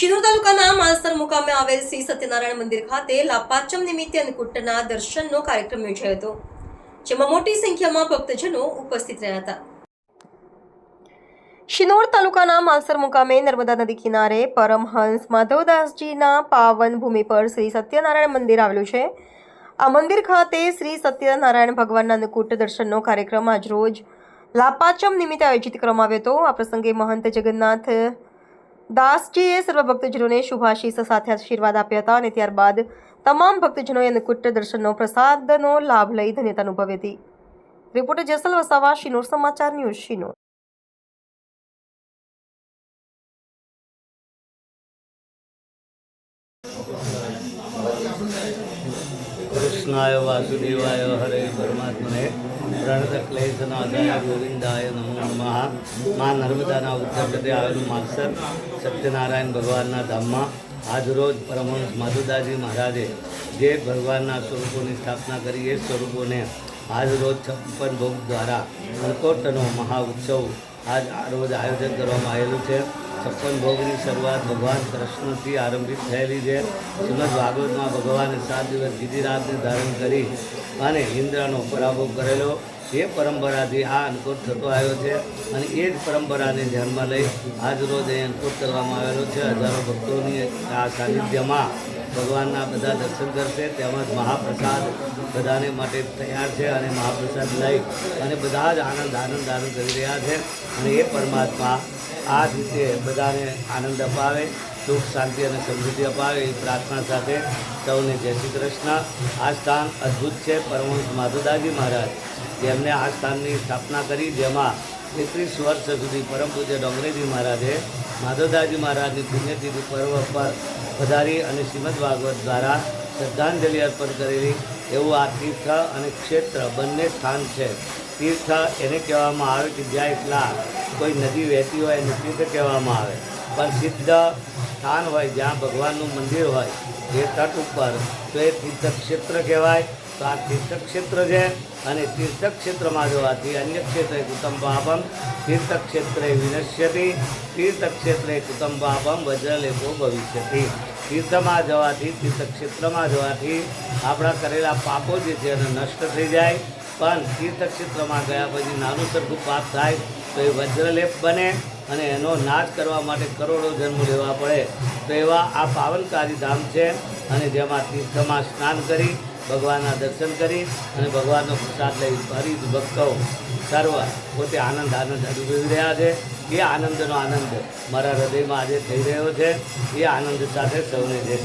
માલસર મુકામે આવેલ શ્રી સત્યનારાયણ મંદિર ખાતે લાપાચમ નિમિત્તે અન્નકૂટના દર્શનનો કાર્યક્રમ યોજાયો હતો, જેમાં મોટી સંખ્યામાં ભક્તજનો ઉપસ્થિત રહ્યા હતા. શિનોર તાલુકાના માલસર મુકામે નર્મદા નદી કિનારે પરમહંસ માધવદાસજીના પાવન ભૂમિ પર શ્રી સત્યનારાયણ મંદિર આવેલું છે. આ મંદિર ખાતે શ્રી સત્યનારાયણ ભગવાનના અન્નકૂટ દર્શનનો કાર્યક્રમ આજરોજ લાપાચમ નિમિત્તે આયોજિત કરવામાં આવ્યો હતો. આ પ્રસંગે મહંત જગન્નાથ દાસજીએ સર્વ ભક્તજનોને શુભાશીષ સાથે આશીર્વાદ આપ્યા હતા અને ત્યારબાદ તમામ ભક્તજનોએ અન્નકૂટ દર્શનનો પ્રસાદનો લાભ લઈ ધન્યતા અનુભવી હતી. રિપોર્ટર જેસલ વસાવા, શિનોર સમાચાર, ન્યૂઝ શિનોર. કૃષ્ણાય વાસુદેવાય હરે પરમાત્મને પ્રણતક્લેશનાથાય ગોવિંદાય નમો નમઃ. મા નર્મદાના ઉત્તર પ્રદેશ આવેલું માગસર સત્યનારાયણ ભગવાનના ધામમાં આજરોજ પરમહંસ માધુદાજી મહારાજે જે ભગવાનના સ્વરૂપોની સ્થાપના કરી એ સ્વરૂપોને આજરોજ છપ્પન ભોગ દ્વારા અન્નકોટનો મહા ઉત્સવ આજ આ રોજ આયોજન કરવામાં આવેલું છે. છપ્પન ભોગની શરૂઆત ભગવાન કૃષ્ણથી આરંભિત થયેલી છે. શ્રીમદ ભાગવતમાં ભગવાને સાત દિવસ ગિરિરાજને ધારણ કરી અને ઇન્દ્રનો પરાભવ કરેલો. એ પરંપરાથી આ અંકુટ થતો આવ્યો છે અને એ જ પરંપરાને ધ્યાનમાં લઈ આજ રોજ અહીં અંકુટ કરવામાં આવેલો છે. હજારો ભક્તોની આ સાનિધ્યમાં ભગવાનના બધા દર્શન કરશે, તેમજ મહાપ્રસાદ બધાને માટે તૈયાર છે અને મહાપ્રસાદ લઈ અને બધા જ આનંદ આનંદ આનંદ કરી રહ્યા છે. અને એ પરમાત્મા આ રીતે બધાને આનંદ અપાવે, સુખ, શાંતિ અને સમૃદ્ધિ અપાવે એ પ્રાર્થના સાથે સૌને જય શ્રી કૃષ્ણ. આ સ્થાન અદ્ભુત છે. પરમહંસ માધુદાજી મહારાજ જેમને આ સ્થાનની સ્થાપના કરી, જેમાં એકત્રીસ વર્ષ સુધી પરમ પૂજ્ય ડોંગરેજી મહારાજે માધવદાસજી મહારાજની પુણ્યતિથિ પર્વ પર વધારી અને શ્રીમદ ભાગવત દ્વારા શ્રદ્ધાંજલિ અર્પણ કરેલી. એવું આ તીર્થ અને ક્ષેત્ર બંને સ્થાન છે. તીર્થ એને કહેવામાં આવે કે જ્યાં એટલા કોઈ નદી વહેતી હોય એને તીર્થ કહેવામાં આવે. પણ સિદ્ધ સ્થાન હોય જ્યાં ભગવાનનું મંદિર હોય, જે તટ ઉપર તો એ તીર્થ ક્ષેત્ર કહેવાય. તો આ તીર્થક્ષેત્ર છે અને તીર્થક ક્ષેત્રમાં જવાથી અન્ય ક્ષેત્રે કુટુંબાપમ તીર્થક ક્ષેત્રે વિનશ્યતિ તીર્થક ક્ષેત્રે કુટુંબાપમ વજ્રલેપો ભવિષ્યથી તીર્થમાં જવાથી તીર્થક ક્ષેત્રમાં જવાથી આપણા કરેલા પાપો જે છે એને નષ્ટ થઈ જાય. પણ તીર્થક્ષેત્રમાં ગયા પછી નાનું સરખું પાપ થાય તો એ વજ્રલેપ બને અને એનો નાશ કરવા માટે કરોડો જન્મ લેવા પડે. તો એવા આ પાવનકારી ધામ છે અને જેમાં તીર્થમાં સ્નાન કરી ભગવાનના દર્શન કરી અને ભગવાનનો પ્રસાદ લઈ હરિદ ભક્તો સર્વ પોતે આનંદ આનંદ અનુભવી રહ્યા છે એ આનંદનો આનંદ મારા હૃદયમાં આજે થઈ રહ્યો છે એ આનંદ સાથે સૌને જય.